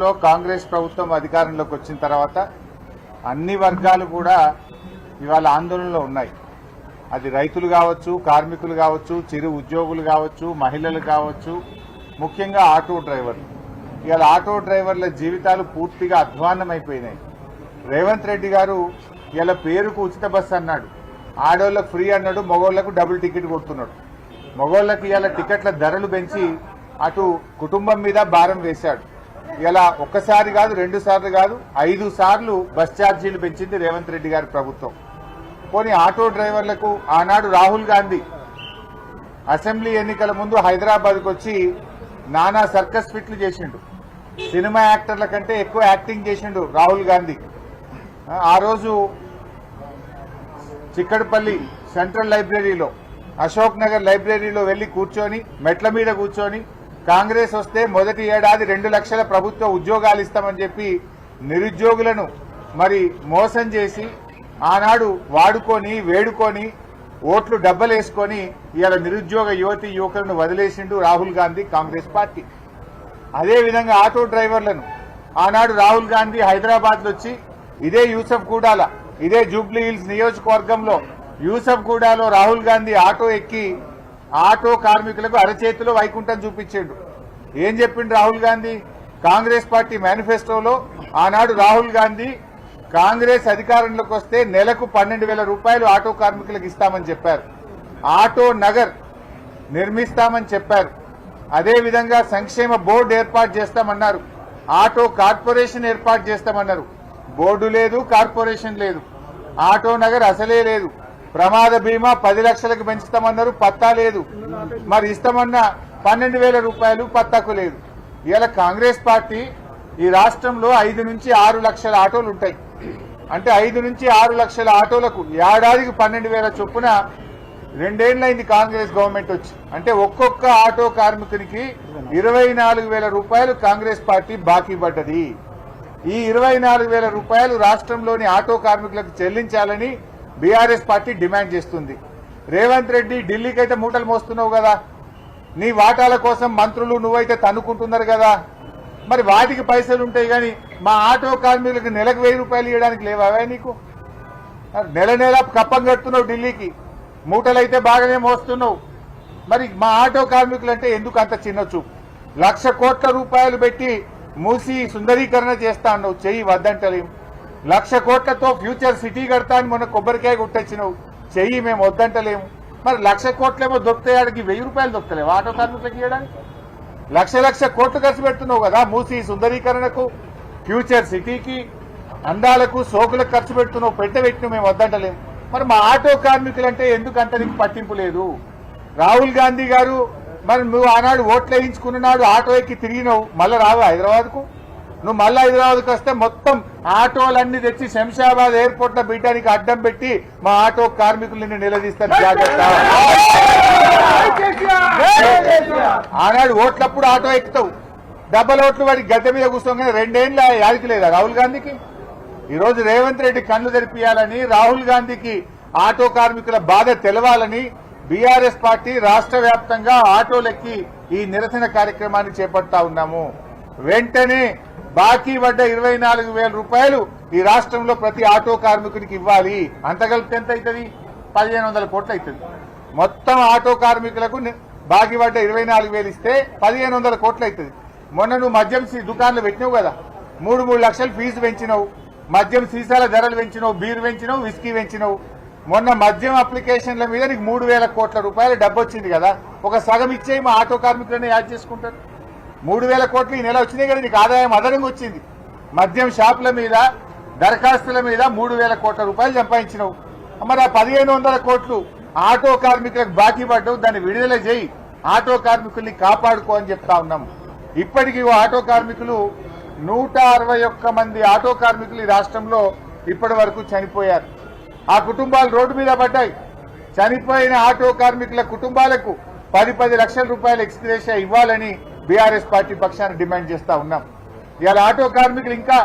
రాష్ట్రంలో కాంగ్రెస్ ప్రభుత్వం అధికారంలోకి వచ్చిన తర్వాత అన్ని వర్గాలు కూడా ఇవాళ ఆందోళనలో ఉన్నాయి. అది రైతులు కావచ్చు కార్మికులు కావచ్చు చిరు ఉద్యోగులు కావచ్చు మహిళలు కావచ్చు ముఖ్యంగా ఆటో డ్రైవర్లు. ఇవాళ ఆటో డ్రైవర్ల జీవితాలు పూర్తిగా అధ్వాన్నమైపోయినాయి. రేవంత్ రెడ్డి గారు ఇలా పేరుకు ఉచిత బస్సు అన్నాడు. ఆడోళ్ళకు ఫ్రీ అన్నాడు మగోళ్ళకు డబుల్ టికెట్ కొడుతున్నాడు. మగోళ్ళకి ఇలా టికెట్ల ధరలు పెంచి అటు కుటుంబం మీద భారం వేశాడు. ఇలా ఒక్కసారి కాదు రెండు సార్లు కాదు ఐదు సార్లు బస్ ఛార్జీలు పెంచింది రేవంత్ రెడ్డి గారి ప్రభుత్వం. పోనీ ఆటో డ్రైవర్లకు ఆనాడు రాహుల్ గాంధీ అసెంబ్లీ ఎన్నికల ముందు హైదరాబాద్కు వచ్చి నానా సర్కస్ ఫిట్లు చేసిండు. సినిమా యాక్టర్ల కంటే ఎక్కువ యాక్టింగ్ చేసిండు రాహుల్ గాంధీ. ఆ- ఆ రోజు చిక్కడపల్లి సెంట్రల్ లైబ్రరీలో అశోక్ నగర్ లైబ్రరీలో వెళ్ళి కూర్చొని మెట్ల మీద కూర్చొని కాంగ్రెస్ వస్తే మొదటి ఏడాది రెండు లక్షల ప్రభుత్వ ఉద్యోగాలు ఇస్తామని చెప్పి నిరుద్యోగులను మరి మోసం చేసి ఆనాడు వాడుకొని వేడుకొని ఓట్లు డబ్బలేసుకొని ఇవాళ నిరుద్యోగ యువతి యువకులను వదిలేసిండు రాహుల్ గాంధీ కాంగ్రెస్ పార్టీ. అదే విధంగా ఆటో డ్రైవర్లను ఆనాడు రాహుల్ గాంధీ హైదరాబాద్ వచ్చి ఇదే యూసఫ్ గూడాల ఇదే జూబ్లీ హిల్స్ నియోజకవర్గంలో యూసఫ్ గూడాలో రాహుల్ గాంధీ ఆటో ఎక్కి ఆటో కార్మికులకు అరచేతిలో వైకుంఠం చూపించాడు. ఏం చెప్పిండు రాహుల్ గాంధీ? కాంగ్రెస్ పార్టీ మేనిఫెస్టోలో ఆనాడు రాహుల్ గాంధీ కాంగ్రెస్ అధికారంలోకి వస్తే నెలకు పన్నెండు వేల రూపాయలు ఆటో కార్మికులకు ఇస్తామని చెప్పారు. ఆటో నగర్ నిర్మిస్తామని చెప్పారు. అదేవిధంగా సంక్షేమ బోర్డు ఏర్పాటు చేస్తామన్నారు. ఆటో కార్పొరేషన్ ఏర్పాటు చేస్తామన్నారు. బోర్డు లేదు కార్పొరేషన్ లేదు. ఆటో నగర్ అసలే లేదు. ప్రమాద బీమా పది లక్షలకు పెంచుతామన్నారు పత్తా లేదు. మరి ఇస్తామన్న పన్నెండు వేల రూపాయలు పత్తాకు లేదు. ఇలా కాంగ్రెస్ పార్టీ ఈ రాష్ట్రంలో ఐదు నుంచి ఆరు లక్షల ఆటోలు ఉంటాయి. అంటే ఐదు నుంచి ఆరు లక్షల ఆటోలకు ఏడాదికి పన్నెండు వేల చొప్పున రెండేళ్ళైంది కాంగ్రెస్ గవర్నమెంట్ వచ్చి. అంటే ఒక్కొక్క ఆటో కార్మికునికి ఇరవై నాలుగు వేల రూపాయలు కాంగ్రెస్ పార్టీ బాకీ పడ్డది. ఈ ఇరవై నాలుగు వేల రూపాయలు రాష్ట్రంలోని ఆటో కార్మికులకు చెల్లించాలని బీఆర్ఎస్ పార్టీ డిమాండ్ చేస్తుంది. రేవంత్ రెడ్డి ఢిల్లీకి అయితే మూటలు మోస్తున్నావు కదా. నీ వాటాల కోసం మంత్రులు నువ్వైతే తన్నుకుంటున్నారు కదా. మరి వాటికి పైసలు ఉంటాయి కానీ మా ఆటో కార్మికులకు నెలకు వెయ్యి రూపాయలు ఇవ్వడానికి లేవా నీకు? నెల నెల కప్పం కడుతున్నావు ఢిల్లీకి. మూటలైతే బాగానే మోస్తున్నావు. మరి మా ఆటో కార్మికులు అంటే ఎందుకు అంత చిన్న చూపు? లక్ష కోట్ల రూపాయలు పెట్టి మూసి సుందరీకరణ చేస్తా అన్నావు. చెయ్యి వద్దంటలేము లక్ష కోట్లతో ఫ్యూచర్ సిటీ కడతా అని మొన్న కొబ్బరికాయ కొట్టొచ్చినావు చెయ్యి మేము వద్దంటలేము. మరి లక్ష కోట్లేమో దొరుకుతాయాడికి వెయ్యి రూపాయలు దొరుకుతలేవు? ఆటో కార్మికులకు ఇవ్వడానికి లక్ష లక్ష కోట్లు ఖర్చు పెడుతున్నావు కదా మూసి సుందరీకరణకు ఫ్యూచర్ సిటీకి అందాలకు సోకులకు ఖర్చు పెడుతున్నావు పెట్టబెట్టిన మేము వద్దంటలేము. మరి మా ఆటో కార్మికులంటే ఎందుకు నీకు పట్టింపు లేదు? రాహుల్ గాంధీ గారు మరి నువ్వు ఆనాడు ఓట్లు వేయించుకున్నాడు ఆటో ఎక్కి తిరిగినావు మళ్ళీ రావు హైదరాబాద్కు? నువ్వు మళ్ళీ హైదరాబాద్కి వస్తే మొత్తం ఆటోలన్నీ తెచ్చి శంషాబాద్ ఎయిర్పోర్ట్లో బిడ్డానికి అడ్డం పెట్టి మా ఆటో కార్మికులని నిలదీస్తాను జాగ్రత్త. ఆనాడు ఓట్లప్పుడు ఆటో ఎక్కుతావు. డబ్బల ఓట్లు వాడి గద్దె మీద కూర్చోగానే రెండేళ్ళ యాదికి లేదా రాహుల్ గాంధీకి? ఈ రోజు రేవంత్ రెడ్డి కళ్ళు తెరిపియాలని రాహుల్ గాంధీకి ఆటో కార్మికుల బాధ తెలవాలని బీఆర్ఎస్ పార్టీ రాష్ట్ర వ్యాప్తంగా ఆటోలెక్కి ఈ నిరసన కార్యక్రమాన్ని చేపడతా ఉన్నాము. వెంటనే బాకీ పడ్డ ఇరవై నాలుగు వేల రూపాయలు ఈ రాష్ట్రంలో ప్రతి ఆటో కార్మికుడికి ఇవ్వాలి. అంత కలిపి ఎంత అవుతుంది పదిహేను వందల కోట్లు అవుతుంది మొత్తం ఆటో కార్మికులకు బాకీ పడ్డ ఇరవై నాలుగు వేలు ఇస్తే పదిహేను వందల కోట్లు అవుతుంది మొన్న నువ్వు మద్యం సీ- దుకాణాలు పెట్టినావు కదా? మూడు మూడు లక్షలు ఫీజు పెంచినావు. మద్యం సీసాల ధరలు పెంచినావు బీర్ పెంచినావు విస్కీ పెంచినావు. మొన్న మద్యం అప్లికేషన్ల మీద నీకు మూడు వేల కోట్ల రూపాయల డబ్బు వచ్చింది కదా? ఒక సగం ఇచ్చే మా ఆటో కార్మికులనే యాడ్ చేసుకుంటారు. మూడు వేల కోట్లు ఈ నెల వచ్చినాయి కదా నీకు ఆదాయం అదనంగా వచ్చింది. మద్యం షాపుల మీద దరఖాస్తుల మీద మూడు వేల కోట్ల రూపాయలు సంపాదించినవు. మరి ఆ పదిహేను వందల కోట్లు ఆటో కార్మికులకు బాకీ పడ్డావు దాన్ని విడుదల చేయి. ఆటో కార్మికుల్ని కాపాడుకో అని చెప్తా ఉన్నాం. ఇప్పటికీ ఓ ఆటో కార్మికులు నూట అరవై ఒక్క మంది ఆటో కార్మికులు ఈ రాష్ట్రంలో ఇప్పటి వరకు చనిపోయారు. ఆ కుటుంబాలు రోడ్డు మీద పడ్డాయి. చనిపోయిన ఆటో కార్మికుల కుటుంబాలకు పది పది లక్షల రూపాయలు ఎక్స్గ్రేషియా ఇవ్వాలని బీఆర్ఎస్ పార్టీ పక్షాన డిమాండ్ చేస్తా ఉన్నాం. ఇవాళ ఆటో కార్మికులు ఇంకా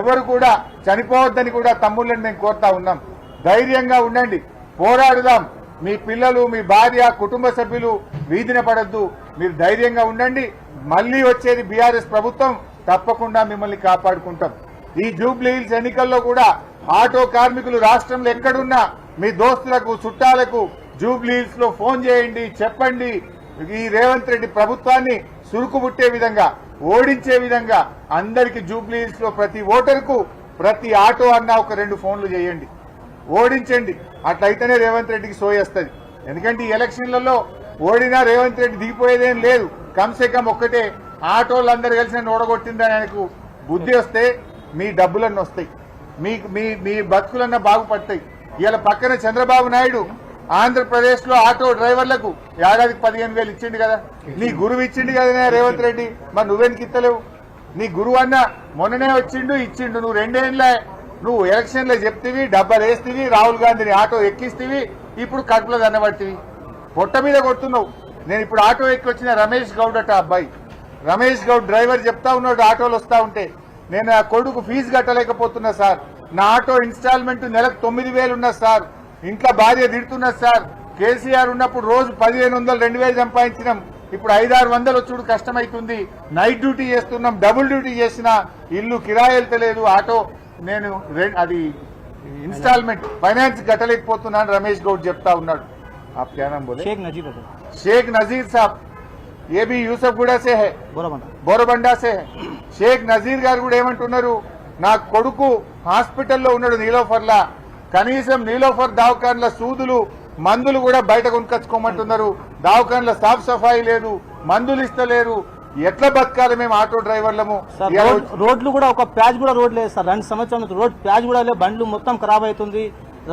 ఎవరు కూడా చనిపోవద్దని కూడా తమ్ముళ్ళని మేము కోరుతా ఉన్నాం. ధైర్యంగా ఉండండి. పోరాడుదాం. మీ పిల్లలు మీ భార్య కుటుంబ సభ్యులు వీధిన పడద్దు. మీరు ధైర్యంగా ఉండండి. మళ్ళీ వచ్చేది బీఆర్ఎస్ ప్రభుత్వం. తప్పకుండా మిమ్మల్ని కాపాడుకుంటాం. ఈ జూబ్లీ హిల్స్ ఎన్నికల్లో కూడా ఆటో కార్మికులు రాష్ట్రంలో ఎక్కడున్నా మీ దోస్తులకు చుట్టాలకు జూబ్లీ హిల్స్లో ఫోన్ చేయండి చెప్పండి. ఈ రేవంత్ రెడ్డి ప్రభుత్వాన్ని సురుకుబుట్టే విధంగా ఓడించే విధంగా అందరికి జూబ్లీ హిల్స్లో ప్రతి ఓటరుకు ప్రతి ఆటో అన్న ఒక రెండు ఫోన్లు చేయండి. ఓడించండి. అట్లయితేనే రేవంత్ రెడ్డికి సోయేస్తుంది ఎందుకంటే ఈ ఎలక్షన్లలో ఓడినా రేవంత్ రెడ్డి దిగిపోయేదేం లేదు. కమ్సే కమ్ ఒక్కటే. ఆటోలందరూ కలిసి నన్ను ఓడగొట్టిందని ఆయనకు బుద్ధి వస్తే మీ డబ్బులన్నీ వస్తాయి. మీ మీ మీ బతుకులన్నా బాగుపడతాయి. ఇలా పక్కన చంద్రబాబు నాయుడు ఆంధ్రప్రదేశ్లో ఆటో డ్రైవర్లకు ఏడాదికి పదిహేను వేలు ఇచ్చిండు కదా. నీ గురువు ఇచ్చిండు కదా రేవంత్ రెడ్డి. మరి నువ్వెందుకు ఇస్తలేవు నీ గురువు అన్న మొన్ననే వచ్చిండు ఇచ్చిండు. నువ్వు రెండేళ్ళ నువ్వు ఎలక్షన్లో చెప్తివి డబ్బలు వేస్తీవి రాహుల్ గాంధీని ఆటో ఎక్కిస్తీవి ఇప్పుడు కడుపులో దన్నబట్టివి పొట్ట మీద కొడుతున్నావు. నేను ఇప్పుడు ఆటో ఎక్కి వచ్చిన రమేష్ గౌడ్ అట అబ్బాయి. రమేష్ గౌడ్ డ్రైవర్ చెప్తా ఉన్నాడు ఆటోలు వస్తా ఉంటే. నేను ఆ కొడుకు ఫీజు కట్టలేకపోతున్నా సార్. నా ఆటో ఇన్స్టాల్మెంట్ నెలకు తొమ్మిది వేలు ఉన్నా సార్. ఇంట్లో భార్య తిడుతున్నది సార్. కేసీఆర్ ఉన్నప్పుడు రోజు పదిహేను వందలు రెండు వేలు సంపాదించినాం. ఇప్పుడు ఐదారు వందలు వచ్చుడు కష్టమైతుంది. నైట్ డ్యూటీ చేస్తున్నాం డబుల్ డ్యూటీ చేసిన ఇల్లు కిరాయి వెళ్తలేదు ఆటో. నేను అది ఇన్స్టాల్మెంట్ ఫైనాన్స్ కట్టలేకపోతున్నాను రమేష్ గౌడ్ చెప్తా ఉన్నాడు. షేక్ నజీర్ సాబ్. ఏబీ యూసఫ్ కూడా సే హే బోరబండా సే షేక్ నజీర్ గారు కూడా ఏమంటున్నారు? నా కొడుకు హాస్పిటల్లో ఉన్నాడు నీలోఫర్లా. కనీసం నీలోఫర్ దవాఖాన్ల సూదులు మందులు కూడా బయట కొనుకొచ్చుకోమంటున్నారు. దవాఖాన్ల సాఫ్ సఫాయి లేదు మందులు ఇస్తలేరు. ఎట్లా బతకాలి మేము ఆటో డ్రైవర్లము? రోడ్లు కూడా ఒక ప్యాచ్ కూడా రోడ్ లేదు సార్. రెండు సంవత్సరాల రోడ్ ప్యాచ్ కూడా లేదు. బండ్లు మొత్తం ఖరాబ్ అవుతుంది.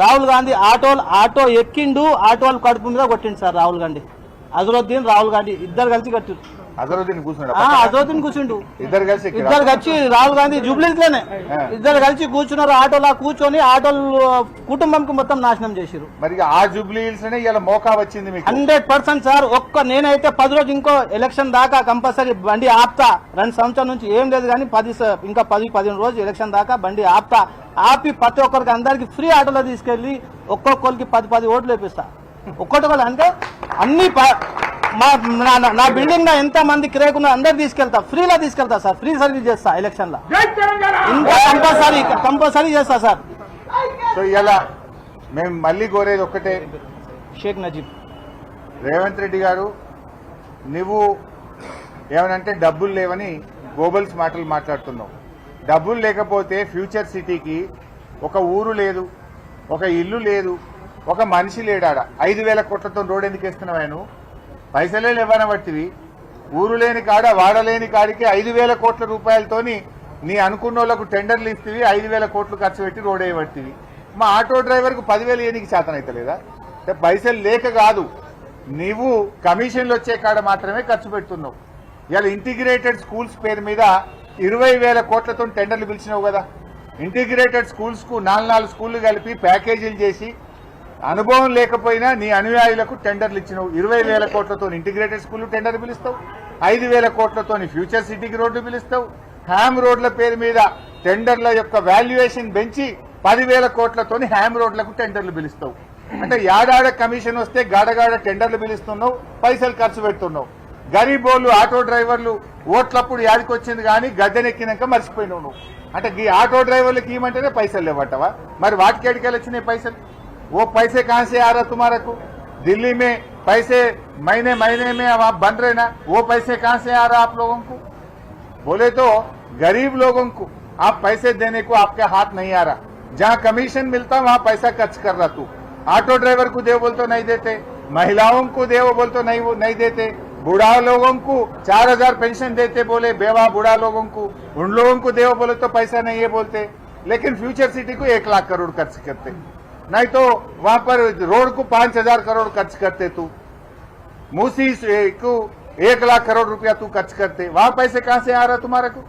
రాహుల్ గాంధీ ఆటో ఆటో ఎక్కిండు ఆటోలు కడుపు మీద కొట్టిండు సార్ రాహుల్ గాంధీ. అజరుద్దీన్ రాహుల్ గాంధీ ఇద్దరు కలిసి కట్టిరు అజరుద్దీన్ కూర్చున్నాడు. ఆ, అజరుద్దీన్ కూర్చుండు. ఇద్దరు కలిసి? ఇద్దరు కలిసి రాహుల్ గాంధీ జూబ్లీస్లోనే. ఇద్దరు కలిసి కూర్చున్నారు ఆటోలా కూర్చొని ఆటోలు కుటుంబంకి మొత్తం నాశనం చేసిరు మరి ఆ జూబ్లీ హిల్స్ అనే ఇలా మోకా వచ్చింది మీకు. హండ్రెడ్ పర్సెంట్ సార్ ఒక్క నేనైతే పది రోజు ఇంకో ఎలక్షన్ దాకా కంపల్సరీ బండి ఆపుతా. రెండు సంవత్సరాల నుంచి ఏం లేదు కానీ పది ఇంకా పది పదిహేను రోజు ఎలక్షన్ దాకా బండి ఆపుతా. ఆపి ప్రతి ఒక్కరికి అందరికి ఫ్రీ ఆటోలో తీసుకెళ్ళి ఒక్కొక్కరికి పది పది ఓట్లు వేపిస్తా. ఒక్కొక్కరు అంటే అన్ని మా నా- నా బిల్డింగ్లో ఎంత మంది కిరాకున్నా అందరు తీసుకెళ్తా. ఫ్రీలో తీసుకెళ్తా సార్. ఫ్రీ సర్వీస్ చేస్తా ఎలక్షన్లో. ఇంకా కంపల్సరీ కంపల్సరీ చేస్తా సార్. సో ఇలా మేము మళ్ళీ కోరేది ఒక్కటే. షేక్ నజీబ్. రేవంత్ రెడ్డి గారు నువ్వు ఏమనంటే డబ్బులు లేవని గోబల్స్ మాటలు మాట్లాడుతున్నావు. డబ్బులు లేకపోతే ఫ్యూచర్ సిటీకి ఒక ఊరు లేదు ఒక ఇల్లు లేదు ఒక మనిషి లేడాడ? ఐదు వేల కోట్లతో రోడ్ ఎందుకు వేస్తున్నావు పైసలే లేవనబట్టివి ఊరు లేని కాడ వాడలేని కాడికి ఐదు వేల కోట్ల రూపాయలతోని నీ అనుకున్న వాళ్ళకు టెండర్లు ఇస్తేవి ఐదు వేల కోట్లు ఖర్చు పెట్టి రోడ్ వేయబట్టివి. మా ఆటో డ్రైవర్కు పదివేలు ఏనికి చేతనైతలేదా అంటే పైసలు లేక కాదు నీవు కమిషన్లు వచ్చే కాడ మాత్రమే ఖర్చు పెడుతున్నావు. ఇవాళ ఇంటిగ్రేటెడ్ స్కూల్స్ పేరు మీద ఇరవై వేల కోట్లతో టెండర్లు పిలిచినావు కదా. ఇంటిగ్రేటెడ్ స్కూల్స్కు నాలుగు నాలుగు స్కూళ్ళు కలిపి ప్యాకేజీలు చేసి అనుభవం లేకపోయినా నీ అనుయాయులకు టెండర్లు ఇచ్చినావు. ఇరవై వేల కోట్లతో ఇంటిగ్రేటెడ్ స్కూల్ టెండర్ పిలుస్తావు. ఐదు వేల కోట్లతో ఫ్యూచర్ సిటీకి రోడ్డు పిలుస్తావు. హ్యామ్ రోడ్ల పేరు మీద టెండర్ల యొక్క వాల్యుయేషన్ పెంచి పదివేల కోట్లతోని హ్యామ్ రోడ్లకు టెండర్లు పిలుస్తావు. అంటే యాడాడ కమిషన్ వస్తే గాడగాడ టెండర్లు పిలుస్తున్నావు పైసలు ఖర్చు పెడుతున్నావు. గరీబోళ్ళు ఆటో డ్రైవర్లు ఓట్లప్పుడు యాదికి వచ్చింది కానీ గద్దెనెక్కినాక మర్చిపోయినావు నువ్వు. అంటే ఈ ఆటో డ్రైవర్లకు ఏమంటేనే పైసలు లేవట్టవా మరి వాటికి ఎడికెళ్ళి వచ్చినాయి పైసలు? वो पैसे कहाँ से आ रहा तुम्हारे को? दिल्ली में पैसे महीने महीने में अब आप बन रहे ना, वो पैसे कहाँ से आ रहा आप लोगों को? बोले तो गरीब लोगों को, आप पैसे देने को आपके हाथ नहीं आ रहा। जहाँ कमीशन मिलता वहाँ पैसा खर्च कर रहा तू। ऑटो ड्राइवर को दे बोल तो नहीं देते, महिलाओं को देव बोल तो नहीं वो नहीं देते। बूढ़ा लोगों को चार हज़ार पेंशन देते बोले, बेवा बूढ़ा लोगों को। उन लोगों को देव बोले तो पैसा नहीं है बोलते। लेकिन फ्यूचर सिटी को एक लाख करोड़ खर्च करते। नहीं तो वहाँ पर रोड को पाँच हज़ार करोड़ खर्च करते तू। मूसी को एक लाख करोड़ रुपया तू खर्च करते। वहाँ पैसे कहाँ से आ रहा तुम्हारे को?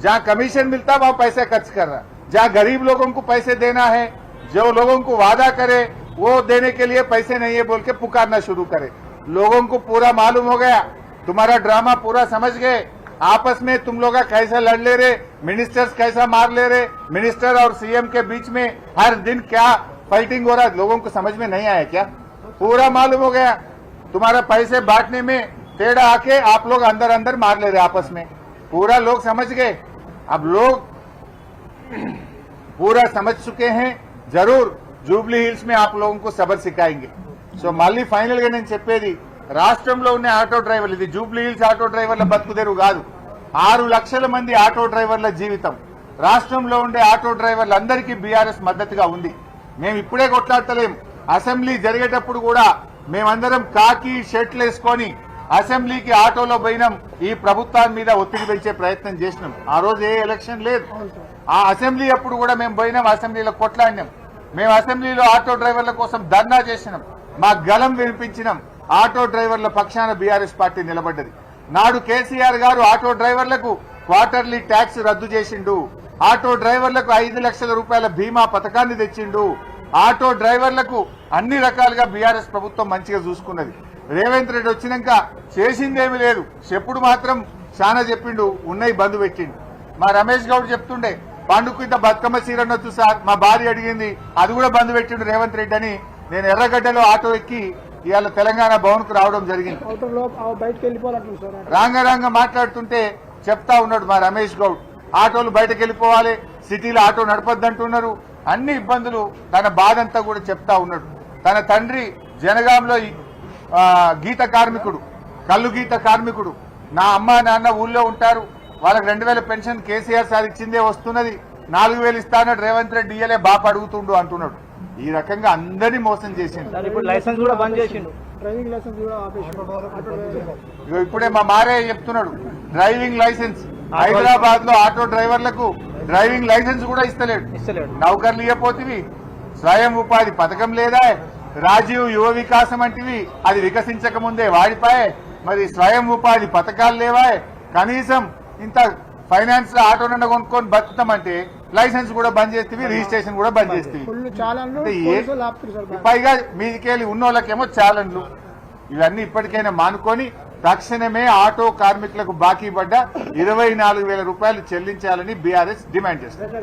जहाँ कमीशन मिलता, वहाँ पैसा खर्च कर रहा। जहाँ गरीब लोगों को पैसे देना है, जो लोगों को वादा करे, वो देने के लिए पैसे नहीं है बोल के पुकारना शुरू करे। लोगों को पूरा मालूम हो गया। तुम्हारा ड्रामा पूरा समझ गए। आपस में तुम लोग कैसा लड़ ले रहे मिनिस्टर्स कैसा मार ले रहे मिनिस्टर और सीएम के बीच में हर दिन क्या फाइटिंग हो रहा है लोगों को समझ में नहीं आया क्या पूरा मालूम हो गया तुम्हारा पैसे बांटने में टेढ़ा आके आप लोग अंदर अंदर मार ले रहे आपस में पूरा लोग समझ गए अब लोग पूरा समझ चुके हैं जरूर జూబ్లీ హిల్స్ में आप लोगों को सबक सिखाएंगे సో మళ్ళీ ఫైనల్ గా నేను చెప్పేది రాష్ట్రంలో ఉన్న ఆటో డ్రైవర్లు ఇది జూబ్లీ హిల్స్ ఆటో డ్రైవర్ల బతుకుదెరు కాదు ఆరు లక్షల మంది ఆటో డ్రైవర్ల జీవితం రాష్ట్రంలో ఉండే ఆటో డ్రైవర్లు అందరికీ బీఆర్ఎస్ మద్దతుగా ఉంది మేము ఇప్పుడే కొట్లాడతలేం. అసెంబ్లీ జరిగేటప్పుడు కూడా మేమందరం కాకి షర్ట్లు వేసుకొని అసెంబ్లీకి ఆటోలో పోయినాం. ఈ ప్రభుత్వాన్ని మీద ఒత్తిడి పెంచే ప్రయత్నం చేసినాం. ఆ రోజు ఏ ఎలక్షన్ లేదు. ఆ అసెంబ్లీ అప్పుడు కూడా మేము పోయినాం అసెంబ్లీలో కొట్లాడినాం. మేము అసెంబ్లీలో ఆటో డ్రైవర్ల కోసం ధర్నా చేసినాం. మా గలం వినిపించినాం. ఆటో డ్రైవర్ల పక్షాన బీఆర్ఎస్ పార్టీ నిలబడ్డది. నాడు కేసీఆర్ గారు ఆటో డ్రైవర్లకు క్వార్టర్లీ ట్యాక్స్ రద్దు చేసిండు. ఆటో డ్రైవర్లకు ఐదు లక్షల రూపాయల బీమా పథకాన్ని తెచ్చిండు. ఆటో డ్రైవర్లకు అన్ని రకాలుగా బీఆర్ఎస్ ప్రభుత్వం మంచిగా చూసుకున్నది. రేవంత్ రెడ్డి వచ్చినాక చేసిందేమీ లేదు. చెప్పుడు మాత్రం చాలా చెప్పిండు ఉన్నయి బంధు పెట్టిండు. మా రమేష్ గౌడ్ చెప్తుండే పండుగ ఇంత బతుకమ్మ సీరనొచ్చు సార్. మా భార్య అడిగింది అది కూడా బంధు పెట్టిండు రేవంత్ రెడ్డి అని. నేను ఎర్రగడ్డలో ఆటో ఎక్కి ఇవాళ తెలంగాణ భవన్కు రావడం జరిగింది. రాంగ రాంగ మాట్లాడుతుంటే చెప్తా ఉన్నాడు మా రమేష్ గౌడ్. ఆటోలు బయటకు వెళ్ళిపోవాలి సిటీలో ఆటో నడపద్దంటున్నారు. అన్ని ఇబ్బందులు తన బాధంతా కూడా చెప్తా ఉన్నాడు. తన తండ్రి జనగాంలో ఈ, గీత కార్మికుడు కళ్ళు గీత కార్మికుడు. నా అమ్మ నాన్న ఊళ్ళో ఉంటారు. వాళ్ళకి రెండు వేల పెన్షన్ కేసీఆర్ సార్ ఇచ్చిందే వస్తున్నది. నాలుగు వేలు ఇస్తానన్నాడు రేవంత్ రెడ్డి ఇయ్యలే బాప అడుగుతుండు అంటున్నాడు. ఈ రకంగా అందరినీ మోసం చేసిండు. లైసెన్స్ కూడా బంద్ చేసిండు. డ్రైవింగ్ లైసెన్స్ కూడా ఆపేసి ఇప్పుడే మా మారే చెప్తున్నాడు డ్రైవింగ్ లైసెన్స్. హైదరాబాద్లో ఆటో డ్రైవర్లకు డ్రైవింగ్ లైసెన్స్ కూడా ఇస్తలేడు. నౌకర్లు ఇవ్వపోతివి స్వయం ఉపాధి పథకం లేదా రాజీవ్ యువ వికాసం అంటివి అది వికసించక ముందే వాడిపాయే. మరి స్వయం ఉపాధి పథకాలు లేవా కనీసం ఇంత ఫైనాన్స్లో ఆటో నుండి కొనుక్కొని బతుకుతామంటే లైసెన్స్ కూడా బంద్ చేస్తేవి రిజిస్ట్రేషన్ కూడా బంద్ బాగా. పైగా మీదికెళ్ళి ఉన్నోళ్ళకేమో ఛాలెంజ్లు ఇవన్నీ ఇప్పటికైనా మానుకొని తక్షణమే ఆటో కార్మికులకు బాకీ పడ్డ ఇరవై నాలుగు వేల రూపాయలు చెల్లించాలని బీఆర్ఎస్ డిమాండ్ చేస్తారు